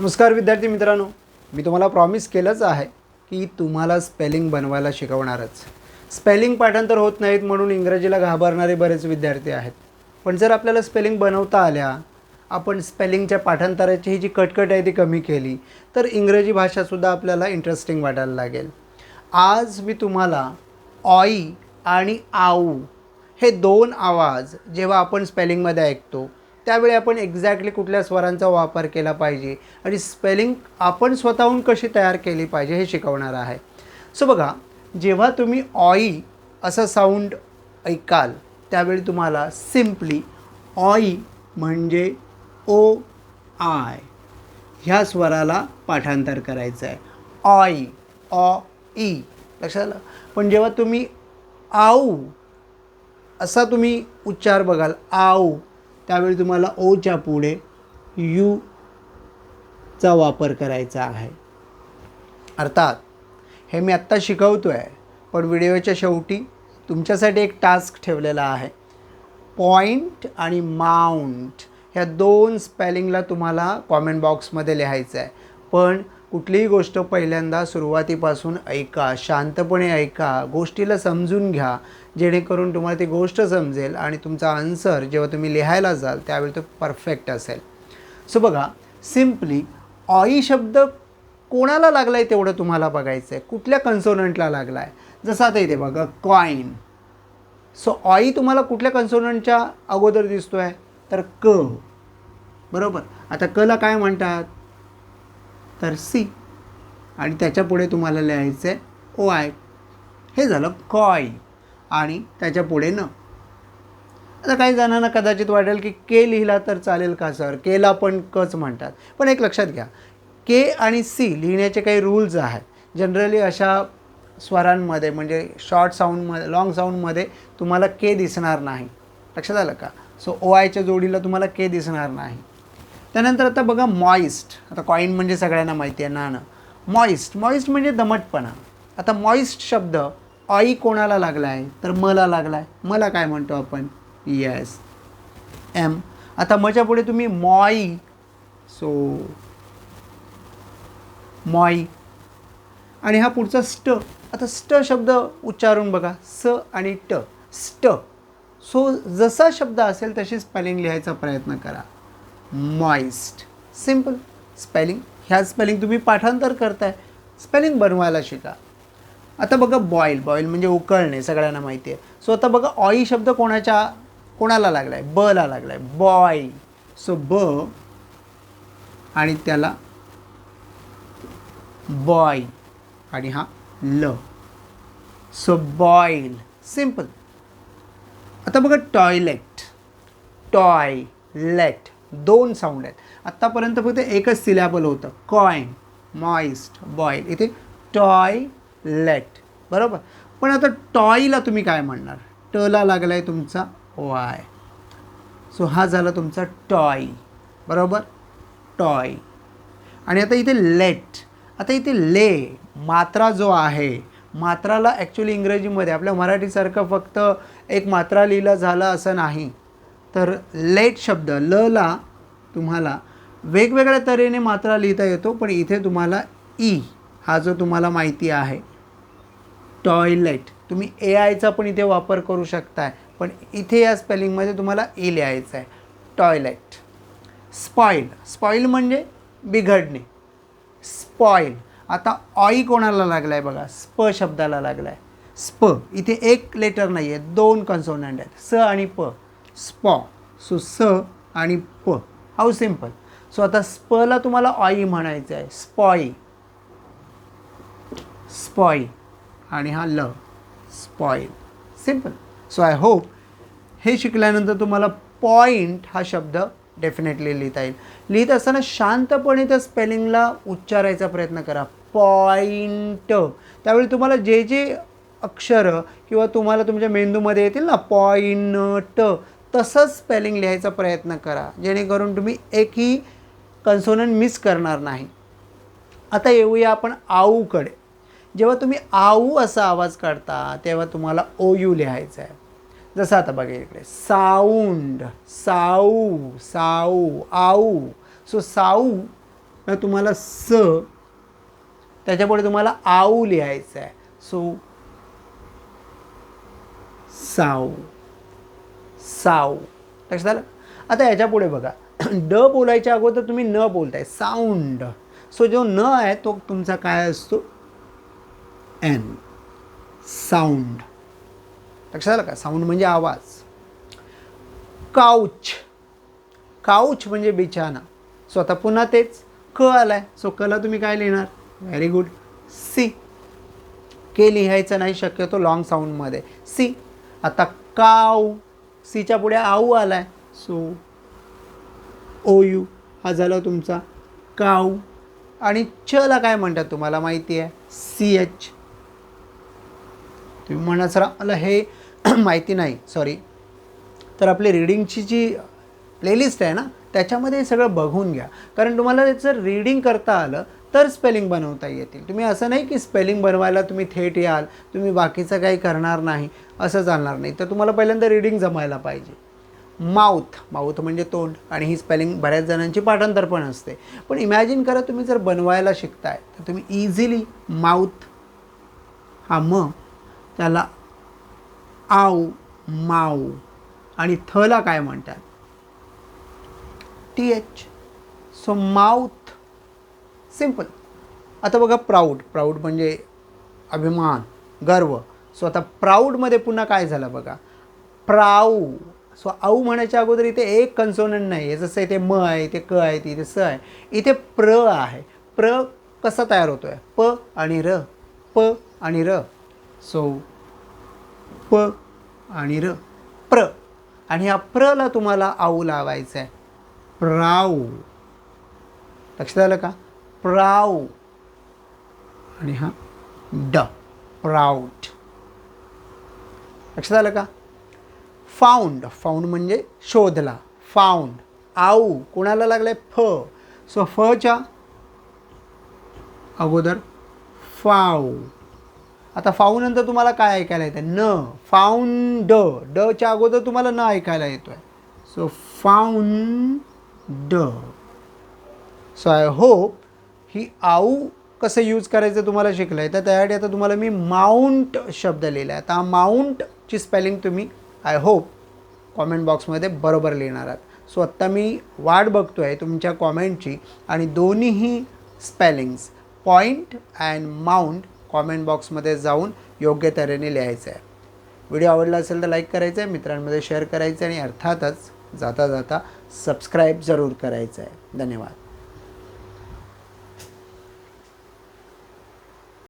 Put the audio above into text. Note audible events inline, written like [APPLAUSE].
नमस्कार विद्यार्थी मित्रांनो. मी तुम्हाला प्रॉमिस केलंच आहे की तुम्हाला स्पेलिंग बनवायला शिकवणारच. स्पेलिंग पाठांतर होत नाहीत म्हणून इंग्रजीला घाबरणारे बरेच विद्यार्थी आहेत. पण जर आपल्याला स्पेलिंग बनवता आल्या आपण स्पेलिंगच्या पाठांतराची ही जी कटकट आहे ती कमी केली तर इंग्रजी भाषासुद्धा आपल्याला इंटरेस्टिंग वाटायला लागेल. आज मी तुम्हाला ऑई आणि आऊ हे दोन आवाज जेव्हा आपण स्पेलिंगमध्ये ऐकतो त्यावेळी आपण एक्झॅक्टली कुठल्या स्वरांचा वापर केला पाहिजे आणि स्पेलिंग आपण स्वतःहून कशी तयार केली पाहिजे हे शिकवणार आहे. सो बघा जेव्हा तुम्ही ऑई असं साऊंड ऐकाल त्यावेळी तुम्हाला सिम्पली ऑई म्हणजे ओ आय ह्या स्वराला पाठांतर करायचं आहे ऑई ऑ ई लक्षात आलं? पण जेव्हा तुम्ही आऊ असा तुम्ही उच्चार बघाल आऊ त्यावेळी तुम्हाला ओच्या पुढे यू चा वापर करायचा आहे. अर्थात हे मी आत्ता शिकवतो आहे पण व्हिडिओच्या शेवटी तुमच्यासाठी एक टास्क ठेवलेला आहे. पॉईंट आणि माउंट ह्या दोन स्पेलिंगला तुम्हाला कॉमेंट बॉक्समध्ये लिहायचं आहे पण कुठलीही गोष्ट पहिल्यांदा सुरुवातीपासून ऐका शांतपणे ऐका गोष्टीला समजून घ्या जेणेकरून तुम्हाला ती गोष्ट समजेल आणि तुमचा आन्सर जेव्हा तुम्ही लिहायला जाल त्यावेळी तो परफेक्ट असेल. सो बघा सिम्पली ऑई शब्द कोणाला लागला आहे तेवढं तुम्हाला बघायचं आहे कुठल्या कन्सोनंटला लागला आहे जसं आता इथे बघा कॉईन सो ऑई तुम्हाला कुठल्या कन्सोनंटच्या अगोदर दिसतो आहे तर क. बरोबर? आता कला काय म्हणतात? तर सी आणि त्याच्यापुढे तुम्हाला लिहायचं आहे ओ आय हे झालं कॉय आणि त्याच्यापुढे न. आता काही जणांना कदाचित वाटेल की के लिहिला तर चालेल का सर केला पण कच म्हणतात. पण एक लक्षात घ्या. के आणि सी लिहिण्याचे काही रूल्स आहेत. जनरली अशा स्वरांमध्ये म्हणजे शॉर्ट साऊंडमध्ये लॉंग साऊंडमध्ये तुम्हाला के दिसणार नाही. लक्षात आलं का? सो ओ आयच्या जोडीला तुम्हाला के दिसणार नाही. त्यानंतर आता बघा मॉइस्ट. आता कॉईन म्हणजे सगळ्यांना माहिती आहे नाणं. मॉइस्ट. मॉइस्ट म्हणजे दमटपणा. आता मॉइस्ट शब्द ऑई कोणाला लागला आहे तर मला लागला आहे मला काय म्हणतो आपण? येस एम आता मच्या पुढे तुम्ही मॉई. सो मॉई. आणि हा पुढचा स्ट. आता स्ट शब्द उच्चारून बघा. स आणि ट. स्ट. सो जसा शब्द असेल तशी स्पेलिंग लिहायचा प्रयत्न करा. मॉइस्ट सिंपल स्पेलिंग ह्या स्पेलिंग तुम्ही पाठांतर करताय. स्पेलिंग बनवायला शिका. आता बघा बॉईल बॉईल म्हणजे उकळणे सगळ्यांना माहिती आहे. सो आता बघा ऑई शब्द कोणाच्या कोणाला लागला आहे बला लागला आहे बॉय सो ब आणि त्याला बॉय आणि हा ल सो बॉईल सिंपल आता बघा टॉयलेट टॉयलेट दोन साऊंड आहेत. आत्तापर्यंत फक्त एकच सिलॅबल होतं. कॉईन मॉइस्ट बॉईल इथे टॉय लेट बरोबर? पण आता टॉयला तुम्ही काय म्हणणार? टला लागला आहे तुमचा वाय. सो हा झाला तुमचा टॉय बरोबर? टॉय आणि आता इथे लेट आता इथे ले मात्रा जो आहे मात्राला ॲक्च्युली इंग्रजीमध्ये आपल्या मराठीसारखं फक्त एक मात्रा लिहिलं झालं असं नाही. तर लेट शब्द ल ला तुम्हाला वेगवेगळ्या तऱ्हेने मात्रा लिहिता येतो पण इथे तुम्हाला ई हा जो तुम्हाला माहिती आहे. टॉयलेट तुम्ही ए आयचा पण इथे वापर करू शकताय पण इथे या स्पेलिंगमध्ये तुम्हाला ए लिहायचं आहे. टॉयलेट. स्पॉईल स्पॉईल म्हणजे बिघडणे. स्पॉईल आता ऑई कोणाला लागला आहे बघा? स्प शब्दाला लागला आहे स्प इथे एक लेटर नाही आहे दोन कन्सोनंट आहेत. स आणि प. स्पॉ सो स आणि प. हाऊ सिंपल सो आता स्पला तुम्हाला ऑई म्हणायचं आहे. स्पॉई स्पॉई आणि हा ल. Spoil simple so I hope हे शिकल्यानंतर तुम्हाला पॉईंट हा शब्द डेफिनेटली लिहिता येईल. लिहित असताना शांतपणे त्या स्पेलिंगला उच्चारायचा प्रयत्न करा. पॉईंट त्यावेळी तुम्हाला जे जे अक्षरं किंवा तुम्हाला तुमच्या मेंदूमध्ये येतील ना पॉईंट तसंच स्पेलिंग लिहायचा प्रयत्न करा. जेणेकरून तुम्ही एकही कन्सोनंट मिस करणार नाही. आता येऊया आपण आऊकडे. जेव्हा तुम्ही आऊ असा आवाज काढता तेव्हा तुम्हाला ओ यू लिहायचं आहे. जसं आता बघा इकडे. साऊंड साऊ साऊ आऊ. सो साऊ तुम्हाला स त्याच्यापुढे तुम्हाला आऊ लिहायचं आहे. सो साऊ. साऊ लक्षात आलं? आता याच्यापुढे बघा. [CLEARS THROAT] ड बोलायच्या अगोदर तुम्ही न बोलताय. साऊंड. सो जो न आहे तो तुमचा काय असतो? एन. साऊंड. लक्षात आलं का? साऊंड म्हणजे आवाज. काउच. काउच म्हणजे बिछाना. सो आता पुन्हा तेच. क आलाय. सो कला तुम्ही काय लिहिणार? Very good C. के लिहायचं नाही शक्यतो लाँग साऊंडमध्ये सी. आता काऊ सीच्या पुढे आऊ आलाय. सो ओ यू हा झाला तुमचा काऊ. आणि छला काय म्हणतात तुम्हाला माहिती आहे सी एच. तुम्ही म्हणा सर मला हे [CLEARS THROAT] माहिती नाही सॉरी तर आपली रिडिंगची जी प्लेलिस्ट आहे ना त्याच्यामध्ये सगळं बघून घ्या. कारण तुम्हाला त्याचं रीडिंग करता आलं तर स्पेलिंग बनवता येतील. तुम्ही असं नाही की स्पेलिंग बनवायला तुम्ही थेट याल तुम्ही बाकीचं काही करणार नाही असं चालणार नाही. तर तुम्हाला पहिल्यांदा रीडिंग जमायला पाहिजे. माउथ माउथ म्हणजे तोंड आणि ही स्पेलिंग बऱ्याच जणांची पाठांतर पण असते. पण इमॅजिन करा तुम्ही जर बनवायला शिकताय तर तुम्ही इझिली माउथ हा म त्याला आऊ माऊ आणि थला काय म्हणतात? T H so mouth simple आता बघा प्राऊड. प्राऊड म्हणजे अभिमान गर्व. सो आता प्राऊडमध्ये पुन्हा काय झालं बघा? प्राऊ. सो आऊ म्हणायच्या अगोदर इथे एक कन्सोनंट नाही आहे जसं इथे म आहे इथे क आहे इथे स आहे. इथे प्र आहे. प्र कसा तयार होतो आहे प आणि र. प आणि र. सो प आणि र. प्र. आणि ह्या प्रला तुम्हाला आऊ लावायचं आहे प्राऊ लक्षात आलं का? प्राऊ. आणि हा ड प्राऊट लक्षात आलं का? फाउंड फाउंड म्हणजे शोधला. फाउंड आऊ. कोणाला लागलं आहे फ. सो फच्या अगोदर फाऊ. आता फाऊ नंतर तुम्हाला काय ऐकायला येतं न. फाउंड. डच्या अगोदर तुम्हाला न ऐकायला येतो आहे so found the so I hope he how कसं यूज करायचं तुम्हाला शिकलं आहे तर त्यासाठी आता तुम्हाला मी माउंट शब्द लिहिला आहे आता माउंटची स्पेलिंग तुम्ही आय होप कॉमेंट बॉक्समध्ये बरोबर लिहिणार आहात. सो आत्ता मी वाट बघतो आहे तुमच्या कॉमेंटची आणि दोन्हीही spellings point and mount comment बॉक्समध्ये जाऊन योग्य तऱ्हेने लिहायचं आहे व्हिडिओ आवडला असेल तर लाईक करायचं आहे मित्रांमध्ये शेअर करायचं आहे आणि अर्थातच जाता जाता सबस्क्राईब जरूर करायचं आहे धन्यवाद.